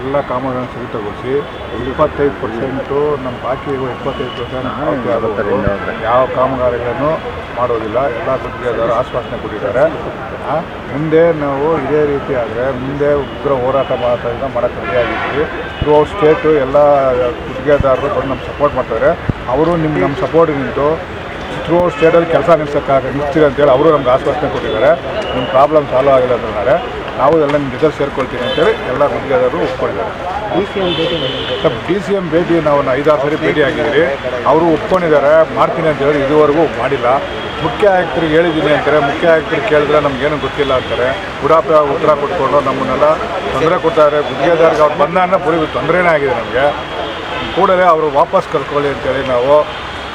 ಎಲ್ಲ ಕಾಮಗಾರಿ ಸ್ಥಗಿತಗೊಳಿಸಿ ಇಪ್ಪತ್ತೈದು ಪರ್ಸೆಂಟು ನಮ್ಮ ಬಾಕಿ ಇರುವ ಇಪ್ಪತ್ತೈದು ಪರ್ಸೆಂಟ್ ಯಾವ ಕಾಮಗಾರಿಗಳನ್ನು ಮಾಡೋದಿಲ್ಲ. ಎಲ್ಲ ಗುತ್ತಿಗೆದಾರರು ಆಶ್ವಾಸನೆ ಕೊಟ್ಟಿದ್ದಾರೆ. ಮುಂದೆ ನಾವು ಇದೇ ರೀತಿ ಆದರೆ ಮುಂದೆ ಉಗ್ರ ಹೋರಾಟ ಮಾಡೋದ್ರಿಂದ ಮಾಡೋಕ್ಕೆ ರೆಡಿಯಾಗಿದ್ದೀವಿ ಥ್ರೂ ಔಟ್ ಸ್ಟೇಟು ಎಲ್ಲ ಗುತ್ತಿಗೆದಾರರು ಬಂದು ನಮ್ಮ ಸಪೋರ್ಟ್ ಮಾಡ್ತಾರೆ. ಅವರು ನಿಮ್ಗೆ ನಮ್ಮ ಸಪೋರ್ಟ್ ನಿಂತು ಥ್ರೂ ಔಟ್ ಸ್ಟೇಟಲ್ಲಿ ಕೆಲಸ ನಿಲ್ಸೋಕ್ಕಾಗ ನಿಲ್ತೀರಿ ಅಂತೇಳಿ ಅವರು ನಮ್ಗೆ ಆಶ್ವಾಸನೆ ಕೊಟ್ಟಿದ್ದಾರೆ. ನಿಮ್ಮ ಪ್ರಾಬ್ಲಮ್ ಸಾಲ್ವ್ ಆಗಿಲ್ಲ ಅಂತಾರೆ ನಾವು ಎಲ್ಲ ನಿಮ್ಮ ಜೊತೆ ಸೇರ್ಕೊಳ್ತೀವಿ ಅಂತೇಳಿ ಎಲ್ಲ ಗುತ್ತಿಗೆದಾರರು ಒಪ್ಕೊಂಡಿದ್ದಾರೆ. ಸರ್, ಡಿ ಸಿ ಎಂ ಭೇಟಿ ನಾವು ಐದಾರು ಸರಿ ಭೇಟಿ ಆಗಿದ್ದೀರಿ. ಅವರು ಒಪ್ಕೊಂಡಿದ್ದಾರೆ. ಮಾಡ್ತೀನಿ ಅಂತ ಹೇಳಿ ಇದುವರೆಗೂ ಮಾಡಿಲ್ಲ. ಮುಖ್ಯ ಆಯುಕ್ತರಿಗೆ ಹೇಳಿದ್ದೀನಿ ಅಂತಾರೆ. ಮುಖ್ಯ ಆಯುಕ್ತರಿಗೆ ಕೇಳಿದ್ರೆ ನಮಗೇನು ಗೊತ್ತಿಲ್ಲ ಅಂತಾರೆ. ಉಡಾಪ ಉತ್ತರ ಕೊಟ್ಕೊಂಡು ನಮ್ಮನ್ನೆಲ್ಲ ತೊಂದರೆ ಕೊಡ್ತಾರೆ ಗುತ್ತಿಗೆದಾರ್ಗೆ ಅವ್ರು ಬಂದಾನ ಪುರಿ ತೊಂದರೆನೇ ಆಗಿದೆ ನಮಗೆ. ಕೂಡಲೇ ಅವರು ವಾಪಸ್ ಕರ್ಕೊಳ್ಳಿ ಅಂತೇಳಿ ನಾವು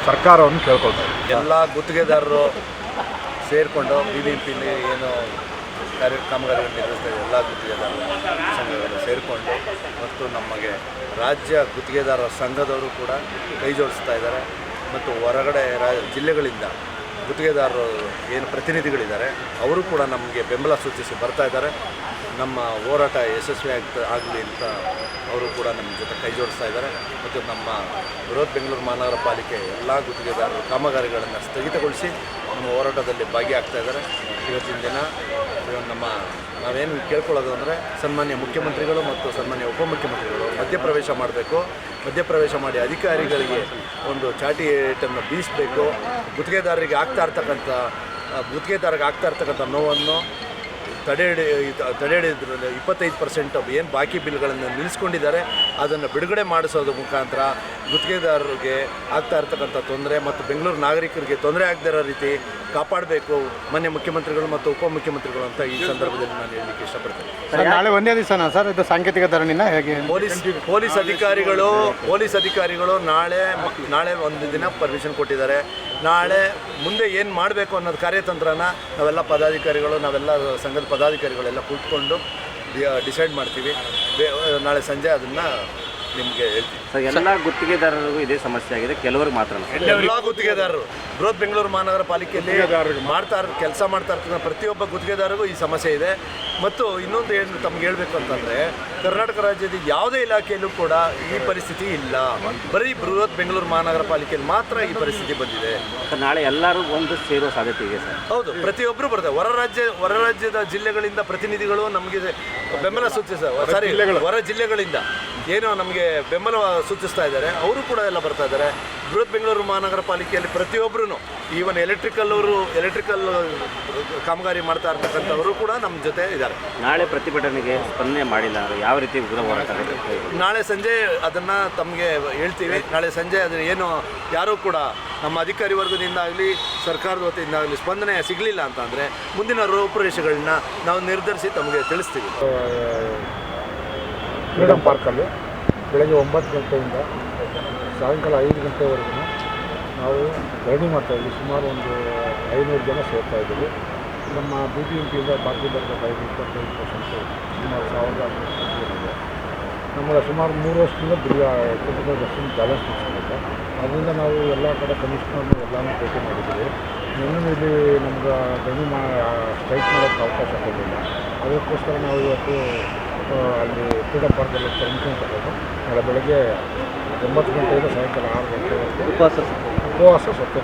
ಸರ್ಕಾರವನ್ನು ಕೇಳ್ಕೊಳ್ತೀವಿ. ಎಲ್ಲ ಗುತ್ತಿಗೆದಾರರು ಸೇರಿಕೊಂಡು ಬಿ ಬಿ ಪಿಲಿ ಏನು ಕಾರ್ಯ ಕಾಮಗಾರಿಗಳನ್ನು ನಿರ್ವಹಿಸ್ತಾ ಇದೆ ಎಲ್ಲ ಗುತ್ತಿಗೆದಾರರ ಸಂಘಗಳು ಸೇರಿಕೊಂಡು ಮತ್ತು ನಮಗೆ ರಾಜ್ಯ ಗುತ್ತಿಗೆದಾರರ ಸಂಘದವರು ಕೂಡ ಕೈ ಜೋಡಿಸ್ತಾ ಇದ್ದಾರೆ. ಮತ್ತು ಹೊರಗಡೆ ರಾ, ಜಿಲ್ಲೆಗಳಿಂದ ಗುತ್ತಿಗೆದಾರರು ಏನು ಪ್ರತಿನಿಧಿಗಳಿದ್ದಾರೆ, ಅವರು ಕೂಡ ನಮಗೆ ಬೆಂಬಲ ಸೂಚಿಸಿ ಬರ್ತಾ ಇದ್ದಾರೆ. ನಮ್ಮ ಹೋರಾಟ ಯಶಸ್ವಿ ಆಗ್ತಾ, ಆಗಲಿ ಅಂತ ಅವರು ಕೂಡ ನಮ್ಮ ಜೊತೆ ಕೈ ಜೋಡಿಸ್ತಾ ಇದ್ದಾರೆ. ಮತ್ತು ನಮ್ಮ ಬೃಹತ್ ಬೆಂಗಳೂರು ಮಹಾನಗರ ಪಾಲಿಕೆ ಎಲ್ಲ ಗುತ್ತಿಗೆದಾರರು ಕಾಮಗಾರಿಗಳನ್ನು ಸ್ಥಗಿತಗೊಳಿಸಿ ನಮ್ಮ ಹೋರಾಟದಲ್ಲಿ ಭಾಗಿಯಾಗ್ತಾ ಇದ್ದಾರೆ. ಇವತ್ತಿನ ದಿನ ನಮ್ಮ, ನಾವೇನು ಕೇಳ್ಕೊಳ್ಳೋದು ಅಂದರೆ ಸನ್ಮಾನ್ಯ ಮುಖ್ಯಮಂತ್ರಿಗಳು ಮತ್ತು ಸನ್ಮಾನ್ಯ ಉಪಮುಖ್ಯಮಂತ್ರಿಗಳು ಮಧ್ಯಪ್ರವೇಶ ಮಾಡಬೇಕು. ಮಧ್ಯಪ್ರವೇಶ ಮಾಡಿ ಅಧಿಕಾರಿಗಳಿಗೆ ಒಂದು ಚಾಟಿ ಏಟನ್ನು ಬೀಸಬೇಕು. ಗುತ್ತಿಗೆದಾರರಿಗೆ ಆಗ್ತಾ ಇರ್ತಕ್ಕಂಥ ಗುತ್ತಿಗೆದಾರರಿಗೆ ಆಗ್ತಾ ಇರ್ತಕ್ಕಂಥ ನೋವನ್ನು ತಡೆ ಹಿಡಿ ತಡೆ ಹಿಡಿದ್ರಲ್ಲಿ ಇಪ್ಪತ್ತೈದು ಪರ್ಸೆಂಟ್ ಏನು ಬಾಕಿ ಬಿಲ್ಗಳನ್ನು ನಿಲ್ಲಿಸ್ಕೊಂಡಿದ್ದಾರೆ ಅದನ್ನು ಬಿಡುಗಡೆ ಮಾಡಿಸೋದ್ರ ಮುಖಾಂತರ ಗುತ್ತಿಗೆದಾರರಿಗೆ ಆಗ್ತಾ ಇರ್ತಕ್ಕಂಥ ತೊಂದರೆ ಮತ್ತು ಬೆಂಗಳೂರು ನಾಗರಿಕರಿಗೆ ತೊಂದರೆ ಆಗದೇ ಇರೋ ರೀತಿ ಕಾಪಾಡಬೇಕು ಮಾನ್ಯ ಮುಖ್ಯಮಂತ್ರಿಗಳು ಮತ್ತು ಉಪಮುಖ್ಯಮಂತ್ರಿಗಳು ಅಂತ ಈ ಸಂದರ್ಭದಲ್ಲಿ ನಾನು ಹೇಳಲಿಕ್ಕೆ ಇಷ್ಟಪಡ್ತೇನೆ. ಸರ್ ನಾಳೆ ಒಂದೇ ದಿವಸನಾ ಸರ್? ಇದು ಸಾಂಕೇತಿಕ ಧರಣಿನ ಹೇಗೆ? ಪೊಲೀಸ್ ಪೊಲೀಸ್ ಅಧಿಕಾರಿಗಳು ಪೊಲೀಸ್ ಅಧಿಕಾರಿಗಳು ನಾಳೆ ನಾಳೆ ಒಂದು ದಿನ ಪರ್ಮಿಷನ್ ಕೊಟ್ಟಿದ್ದಾರೆ. ನಾಳೆ ಮುಂದೆ ಏನು ಮಾಡಬೇಕು ಅನ್ನೋದು ಕಾರ್ಯತಂತ್ರನ ನಾವೆಲ್ಲ ಪದಾಧಿಕಾರಿಗಳು, ನಾವೆಲ್ಲ ಸಂಘದ ಪದಾಧಿಕಾರಿಗಳೆಲ್ಲ ಕೂತ್ಕೊಂಡು ಡಿಸೈಡ್ ಮಾಡ್ತೀವಿ. ನಾಳೆ ಸಂಜೆ ಅದನ್ನು ನಿಮಗೆ ಹೇಳ್ತೀನಿ. ಸರ್ ಎಲ್ಲ ಗುತ್ತಿಗೆದಾರರಿಗೂ ಇದೇ ಸಮಸ್ಯೆ ಆಗಿದೆ. ಕೆಲವರಿಗೆ ಮಾತ್ರ ಅಲ್ಲ. ಎಲ್ಲ ಗುತ್ತಿಗೆದಾರರು. ಬೃಹತ್ ಬೆಂಗಳೂರು ಮಹಾನಗರ ಪಾಲಿಕೆಯಲ್ಲಿ ಮಾಡ್ತಾ ಕೆಲಸ ಮಾಡ್ತಾ ಇರ್ತಕ್ಕಂಥ ಪ್ರತಿಯೊಬ್ಬ ಗುತ್ತಿಗೆದಾರರಿಗೂ ಈ ಸಮಸ್ಯೆ ಇದೆ. ಮತ್ತು ಇನ್ನೊಂದು ಏನು ತಮ್ಗೆ ಹೇಳಬೇಕು ಅಂತಂದರೆ ಕರ್ನಾಟಕ ರಾಜ್ಯದ ಯಾವುದೇ ಇಲಾಖೆಯಲ್ಲೂ ಕೂಡ ಈ ಪರಿಸ್ಥಿತಿ ಇಲ್ಲ. ಬರೀ ಬೃಹತ್ ಬೆಂಗಳೂರು ಮಹಾನಗರ ಪಾಲಿಕೆಯಲ್ಲಿ ಮಾತ್ರ ಈ ಪರಿಸ್ಥಿತಿ ಬಂದಿದೆ. ಸರ್ ನಾಳೆ ಎಲ್ಲರೂ ಒಂದು ಸೇರೋ ಸಾಧ್ಯತೆ ಇದೆ ಸರ್. ಹೌದು ಪ್ರತಿಯೊಬ್ಬರು ಬರ್ತಾರೆ ಹೊರ ರಾಜ್ಯ ಹೊರ ರಾಜ್ಯದ ಜಿಲ್ಲೆಗಳಿಂದ ಪ್ರತಿನಿಧಿಗಳು ನಮಗೆ ಬೆಂಬಲ ಸೂಚಿಸ ಸಾರಿ ಹೊರ ಜಿಲ್ಲೆಗಳಿಂದ. ಏನು ನಮಗೆ ಬೆಂಬಲ ಸೂಚಿಸ್ತಾ ಇದ್ದಾರೆ. ಅವರು ಕೂಡ ಎಲ್ಲ ಬರ್ತಾ ಇದ್ದಾರೆ. ಬೃಹತ್ ಬೆಂಗಳೂರು ಮಹಾನಗರ ಪಾಲಿಕೆಯಲ್ಲಿ ಪ್ರತಿಯೊಬ್ಬರೂ ಈವನ್ ಎಲೆಕ್ಟ್ರಿಕಲ್ ಅವರು ಎಲೆಕ್ಟ್ರಿಕಲ್ ಕಾಮಗಾರಿ ಮಾಡ್ತಾ ಇರ್ತಕ್ಕಂಥವರು ಕೂಡ ನಮ್ಮ ಜೊತೆ ಇದ್ದಾರೆ. ನಾಳೆ ಪ್ರತಿಭಟನೆಗೆ ಸ್ಪಂದನೆ ಮಾಡಿಲ್ಲ ಯಾವ ರೀತಿ ಉಗ್ರ ಹೋರಾಟ ನಾಳೆ ಸಂಜೆ ಅದನ್ನು ತಮಗೆ ಹೇಳ್ತೀವಿ. ನಾಳೆ ಸಂಜೆ ಅದನ್ನು ಏನು ಯಾರೂ ಕೂಡ ನಮ್ಮ ಅಧಿಕಾರಿ ವರ್ಗದಿಂದ ಆಗಲಿ ಸರ್ಕಾರದ ವತಿಯಿಂದ ಆಗಲಿ ಸ್ಪಂದನೆ ಸಿಗಲಿಲ್ಲ ಅಂತಂದರೆ ಮುಂದಿನ ರೂಪುರೇಷೆಗಳನ್ನ ನಾವು ನಿರ್ಧರಿಸಿ ತಮಗೆ ತಿಳಿಸ್ತೀವಿ. ಫ್ರೀಡಮ್ ಪಾರ್ಕಲ್ಲಿ ಬೆಳಗ್ಗೆ ಒಂಬತ್ತು ಗಂಟೆಯಿಂದ ಸಾಯಂಕಾಲ ಐದು ಗಂಟೆವರೆಗೂ ನಾವು ಧರಣಿ ಮಾಡ್ತಾಯಿದ್ವಿ ಸುಮಾರು ಒಂದು ಐನೂರು ಜನ ಸೇರ್ತಾ ಇದ್ದೀವಿ ನಮ್ಮ ಬಿ ಬಿ ಎಂ ಪಿಯಿಂದ ಬಾಕಿ ಬರಬೇಕಾಗಿ ಇಪ್ಪತ್ತೈದು ಪರ್ಸೆಂಟು ಸುಮಾರು ಸಾವಿರದ ನಮ್ಮಲ್ಲಿ ಸುಮಾರು ಮೂರು ವರ್ಷದಿಂದ ಬಿಲ್ ಇಪ್ಪತ್ತೈದು ಪರ್ಸೆಂಟ್ ಬ್ಯಾಲೆನ್ಸ್ ಮುಗಿಸ್ಕೊಂಡಿದೆ ಅದರಿಂದ ನಾವು ಎಲ್ಲ ಕಡೆ ಕಮಿಷನರ್ನು ಎಲ್ಲನೂ ಭೇಟಿ ಮಾಡಿದ್ದೀವಿ. ಇನ್ನೂ ಇಲ್ಲಿ ನಮ್ಗೆ ಧರಣಿ ಮಾ ಸ್ಟ್ರೈಕ್ ಮಾಡೋಕ್ಕೆ ಅವಕಾಶ ಕೊಡಲಿಲ್ಲ. ಅದಕ್ಕೋಸ್ಕರ ನಾವು ಇವತ್ತು ಅಲ್ಲಿ ಫ್ರೀಡಮ್ ಪಾರ್ಕಲ್ಲಿ ಪರ್ಮಿಷನ್ ತಗೊಂಡು ನಾಳೆ ಬೆಳಗ್ಗೆ ಒಂಬತ್ತು ಗಂಟೆಯಿಂದ ಸಾಯಂಕಾಲ ಆರು ಗಂಟೆ ಉಪವಾಸ ಉಪವಾಸ ಸತ್ಯ.